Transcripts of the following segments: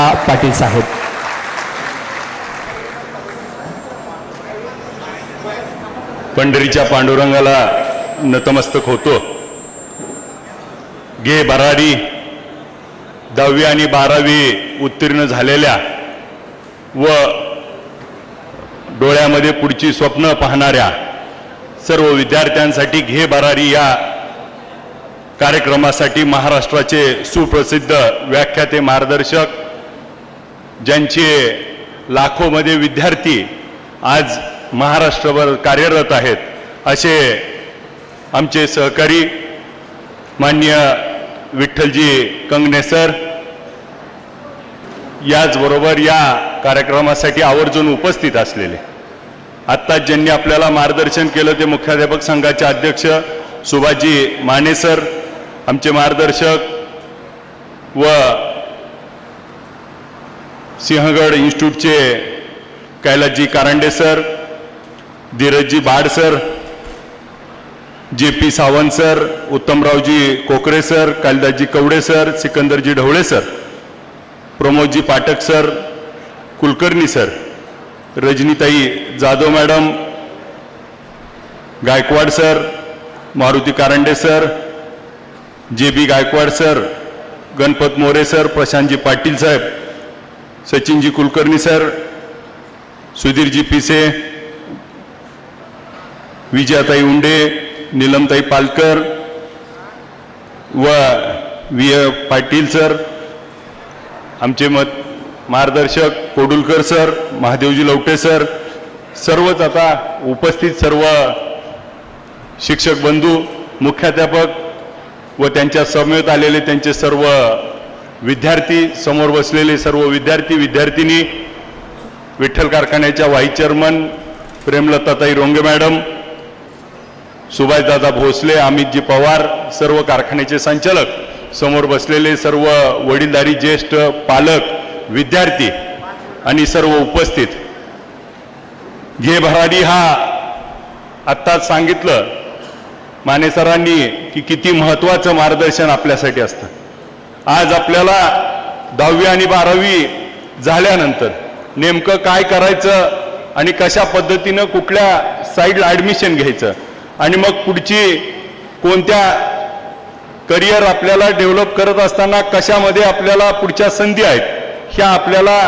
बाबा पाटील साहेब. पंढरीच्या पांडुरंगाला नतमस्तक होतो. गे बराडी दहावी आणि बारावी उत्तीर्ण झालेल्या व डोळ्यामध्ये पुढची स्वप्न पाहणाऱ्या सर्व विद्यार्थ्यांसाठी घे बरारी या कार्यक्रमासाठी महाराष्ट्राचे सुप्रसिद्ध व्याख्याते मार्गदर्शक ज्यांचे लाखोमध्ये विद्यार्थी आज महाराष्ट्रभर कार्यरत आहेत असे आमचे सहकारी मान्य विठ्ठलजी कंगणे सर याचबरोबर या कार्यक्रमासाठी आवर्जून उपस्थित असलेले. आत्ताच ज्यांनी आपल्याला मार्गदर्शन केलं ते मुख्याध्यापक संघाचे अध्यक्ष सुभाजी माने सर आमचे मार्गदर्शक व Sinhagad इन्स्टिट्यूटचे Kailasji Karande sir Dheerajji Baad sir J P Sawant sir Uttamraoji Kokare sir Kalidasji Kawade sir Sikandarji Dhawale sir Pramodji Pathak sir Kulkarni sir Rajnitai Jadhav madam Gaikwad sir Maruti Karande sir J B Gaikwad sir Ganpat More sir Prashantji Patil साहेब Sachinji Kulkarni sir Sudhirji Pise Vijayatai उंडे नीलमताई पालकर व वि Patil sir आमचे मत मार्गदर्शक कोडुलकर sir महादेवजी Lavate sir सर्वच आता उपस्थित सर्व शिक्षक बंधू मुख्याध्यापक व त्यांच्या समवेत आलेले त्यांचे सर्व विद्यार्थी समोर बसलेले सर्व विद्यार्थी विद्यार्थिनी विठ्ठल कारखान्याच्या vice chairman Premlatatai Ronge madam Subhashdada Bhosale Amitji Pawar सर्व कारखान्याचे संचालक समोर बसलेले सर्व वडीलधारी ज्येष्ठ पालक विद्यार्थी आणि सर्व उपस्थित. घे भराडी हा आत्ताच सांगितलं माने सरांनी की किती महत्वाचं मार्गदर्शन आपल्यासाठी असतं. आज आपल्याला दहावी आणि बारावी झाल्यानंतर नेमकं काय करायचं आणि कशा पद्धतीनं कुठल्या साईडला ॲडमिशन घ्यायचं आणि मग पुढची कोणत्या करिअर आपल्याला डेव्हलप करत असताना कशामध्ये आपल्याला पुढच्या संधी आहेत ह्या आपल्याला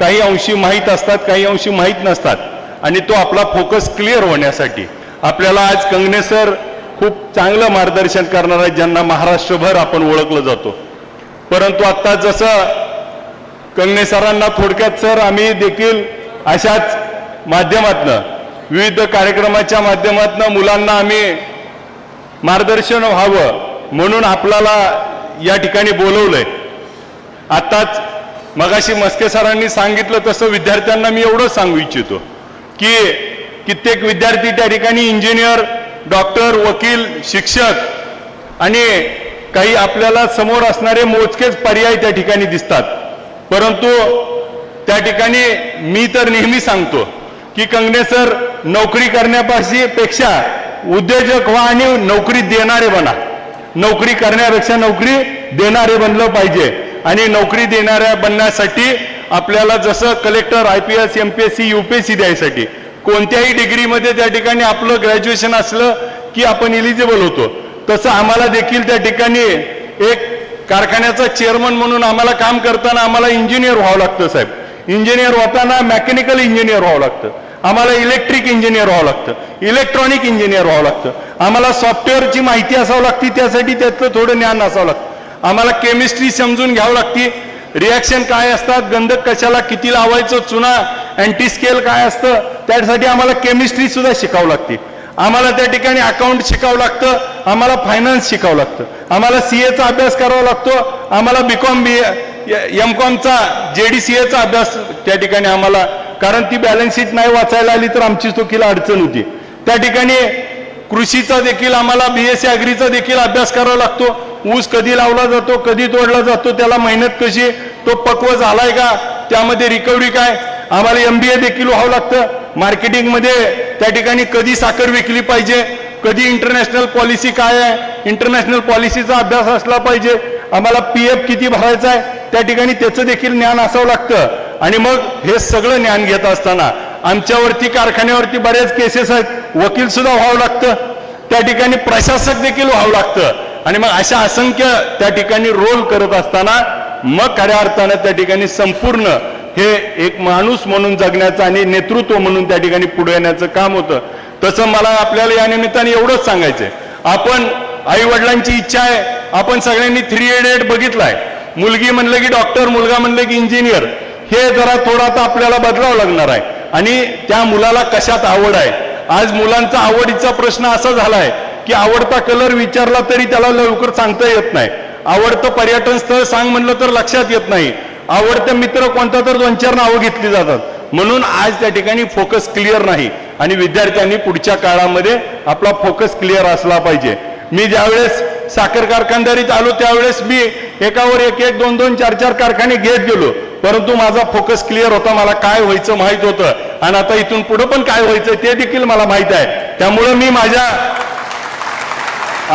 काही अंशी माहीत असतात काही अंशी माहीत नसतात. आणि तो आपला फोकस क्लिअर होण्यासाठी आपल्याला आज कंगनेसर खूप चांगलं मार्गदर्शन करणार आहेत ज्यांना महाराष्ट्रभर आपण ओळखलं जातो. परंतु आत्ता जसं कंगणे सरांना थोडक्यात सर आम्ही देखील अशाच माध्यमातनं विविध कार्यक्रमाच्या माध्यमातनं मुलांना आम्ही मार्गदर्शन व्हावं म्हणून आपल्याला या ठिकाणी बोलवलंय. आत्ताच मगाशी मस्के सरांनी सांगितलं तसं विद्यार्थ्यांना मी एवढंच सांगू इच्छितो की कित्येक विद्यार्थी त्या ठिकाणी इंजिनियर डॉक्टर वकील शिक्षक आणि काही आपल्याला समोर असणारे मोजकेच पर्याय त्या ठिकाणी दिसतात. परंतु त्या ठिकाणी मी तर नेहमी सांगतो की कंगणे सर नोकरी करण्यापाशी पेक्षा उद्योजक व्हा आणि नोकरी देणारे बना. नोकरी करण्यापेक्षा नोकरी देणारे बनलं पाहिजे आणि नोकरी देणाऱ्या बनण्यासाठी आपल्याला जसं collector I P S M P S C U P S C द्यायसाठी. कोणत्याही डिग्रीमध्ये त्या ठिकाणी आपलं ग्रॅज्युएशन असलं की आपण इलिजिबल होतो. तसं आम्हाला देखील त्या ठिकाणी एक कारखान्याचा चेअरमन म्हणून आम्हाला काम करताना आम्हाला इंजिनियर व्हावं लागतं साहेब. इंजिनियर होताना मेकॅनिकल इंजिनियर व्हावं लागतं. आम्हाला इलेक्ट्रिक इंजिनियर व्हावं लागतं. इलेक्ट्रॉनिक इंजिनियर व्हावं लागतं. आम्हाला सॉफ्टवेअरची माहिती असावं लागते त्यासाठी त्याचं थोडं ज्ञान असावं लागतं. आम्हाला केमिस्ट्री समजून घ्यावं लागती. रिॲक्शन काय असतात गंधक कशाला किती लावायचं चुना अँटीस्केल काय असतं त्यासाठी आम्हाला केमिस्ट्री सुद्धा शिकावं लागते. आम्हाला त्या ठिकाणी अकाउंट शिकावं लागतं आम्हाला फायनान्स शिकावं लागतं. आम्हाला सी एचा अभ्यास करावा लागतो आम्हाला बी कॉम बी एम कॉमचा जे डी सी एचा अभ्यास त्या ठिकाणी आम्हाला कारण ती बॅलन्स शीट नाही वाचायला आली तर आमची चुकीला अडचण होती. त्या ठिकाणी कृषीचा देखील आम्हाला बी एस सी अग्रीचा देखील अभ्यास करावा लागतो. ऊस कधी लावला जातो कधी तोडला जातो त्याला मेहनत कशी तो पक्व झालाय का त्यामध्ये रिकव्हरी काय आम्हाला एम बी ए देखील व्हावं लागतं. मार्केटिंगमध्ये त्या ठिकाणी कधी साखर विकली पाहिजे कधी इंटरनॅशनल पॉलिसी काय आहे इंटरनॅशनल पॉलिसीचा अभ्यास असला पाहिजे आम्हाला पी एफ किती भरायचा आहे त्या ठिकाणी त्याचं देखील ज्ञान असावं लागतं. आणि मग हे सगळं ज्ञान घेत असताना आमच्यावरती कारखान्यावरती बऱ्याच केसेस आहेत वकील सुद्धा व्हावं लागतं. त्या ठिकाणी प्रशासक देखील व्हावं लागतं. आणि मग अशा असंख्य त्या ठिकाणी रोल करत असताना मग खऱ्या अर्थानं त्या ठिकाणी संपूर्ण हे एक माणूस म्हणून जगण्याचं आणि नेतृत्व म्हणून त्या ठिकाणी पुढे येण्याचं काम होतं. तसं मला आपल्याला या निमित्ताने एवढंच सांगायचंय. आपण आई वडिलांची इच्छा आहे. आपण सगळ्यांनी थ्री एड बघितलाय. मुलगी म्हणलं की डॉक्टर मुलगा म्हणलं की इंजिनियर हे जरा थोडं आता आपल्याला बदलावं लागणार आहे. आणि त्या मुलाला कशात आवड आहे? आज मुलांचा आवडीचा प्रश्न असा झालाय की आवडता कलर विचारला तरी त्याला लवकर सांगता येत नाही. आवडतं पर्यटन स्थळ सांग म्हणलं तर लक्षात येत नाही. आवडते मित्र कोणता तर दोन चार नावं घेतली जातात. म्हणून आज त्या ठिकाणी फोकस क्लिअर नाही. आणि विद्यार्थ्यांनी पुढच्या काळामध्ये आपला फोकस क्लिअर असला पाहिजे. मी ज्यावेळेस साखर कारखानदारीत आलो त्यावेळेस मी एकावर एक एक दोन दोन चार चार कारखाने घेत गेलो. परंतु माझा फोकस क्लिअर होता मला काय व्हायचं माहीत होतं. आणि आता इथून पुढे पण काय व्हायचं ते देखील मला माहीत आहे. त्यामुळं मी माझ्या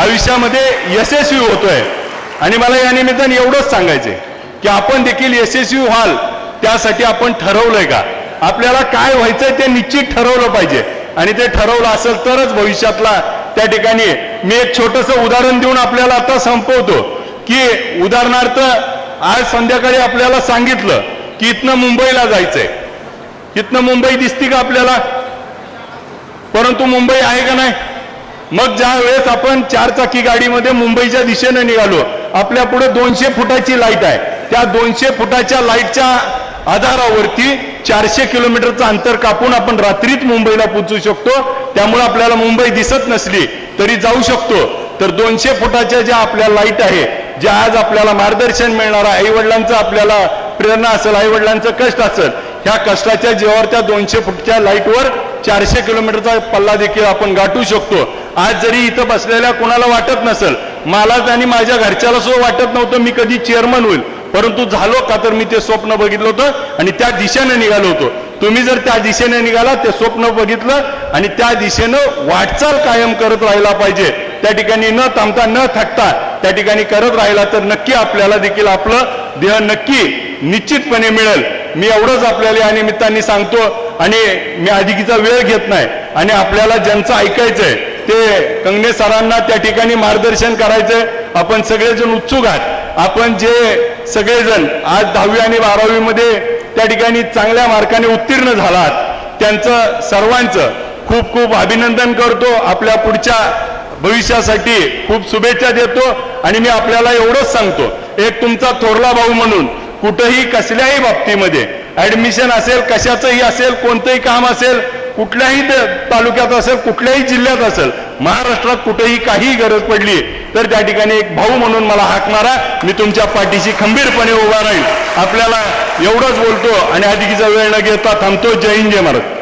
आयुष्यामध्ये यशस्वी होतोय. आणि मला या निमित्ताने एवढंच सांगायचंय. की आपण देखील यशस्वी व्हाल त्यासाठी आपण ठरवलंय का? आपल्याला काय व्हायचंय ते निश्चित ठरवलं पाहिजे. आणि ते ठरवलं असेल तरच भविष्यातला त्या ठिकाणी मी एक छोटस उदाहरण देऊन आपल्याला आता संपवतो की उदाहरणार्थ आज संध्याकाळी आपल्याला सांगितलं की इथनं मुंबईला जायचंय. इथनं मुंबई दिसती का आपल्याला? परंतु मुंबई आहे का नाही? मग ज्या वेळेस आपण चार चाकी गाडीमध्ये मुंबईच्या दिशेने निघालो आपल्या पुढे दोनशे फुटाची लाइट आहे. त्या दोनशे फुटाच्या लाईटच्या आधारावरती चारशे किलोमीटरचं अंतर कापून आपण रात्रीत मुंबईला पोहोचू शकतो. त्यामुळे आपल्याला मुंबई दिसत नसली तरी जाऊ शकतो. तर दोनशे फुटाच्या ज्या आपल्या लाइट आहे ज्या आज आपल्याला मार्गदर्शन मिळणार आहे आईवडिलांचं आपल्याला प्रेरणा असेल आईवडिलांचं कष्ट असेल ह्या कष्टाच्या जीवावर त्या दोनशे फुटच्या लाईटवर चारशे किलोमीटरचा पल्ला देखील आपण गाठू शकतो. आज जरी इथं बसलेल्या कोणाला वाटत नसेल मलाच आणि माझ्या घरच्याला सुद्धा वाटत नव्हतं मी कधी चेअरमन होईल. परंतु झालो का तर मी ते स्वप्न बघितलं होतं आणि त्या दिशेनं निघालो होतो. तुम्ही जर त्या दिशेने निघाला ते स्वप्न बघितलं आणि त्या दिशेनं वाटचाल कायम करत राहिला पाहिजे. त्या ठिकाणी न थांबता न थकता त्या ठिकाणी करत राहिला तर नक्की आपल्याला देखील आपलं देह नक्की निश्चितपणे मिळेल. मी एवढंच आपल्याला या निमित्ताने सांगतो आणि मी अधिकीचा वेळ घेत नाही आणि आपल्याला ज्यांचं ऐकायचंय ते कंगणे सरांना त्या ठिकाणी मार्गदर्शन करायचंय. आपण सगळेजण उत्सुक आहात. आपण जे सगळेजण आज दहावी आणि बारावीमध्ये त्या ठिकाणी चांगल्या मार्काने उत्तीर्ण झालात. त्यांचं सर्वांचं खूप खूप अभिनंदन करतो. आपल्या पुढच्या भविष्यासाठी खूप शुभेच्छा देतो आणि मी आपल्याला एवढंच सांगतो. एक तुमचा थोरला भाऊ म्हणून कुठंही कसल्याही बाबतीमध्ये ऍडमिशन असेल कशाचंही असेल कोणतंही काम असेल कुठल्याही तालुक्यात असेल कुठल्याही जिल्ह्यात असेल महाराष्ट्रात कुठेही काही गरज पडली तर त्या ठिकाणी एक भाऊ म्हणून मला हाक मारा मी तुमच्या पाठीशी खंबीरपणे उभा राहील. आपल्याला एवढंच बोलतो आणि अधिकीचा वेळ न घेता थांबतो. जय हिंद जय महाराज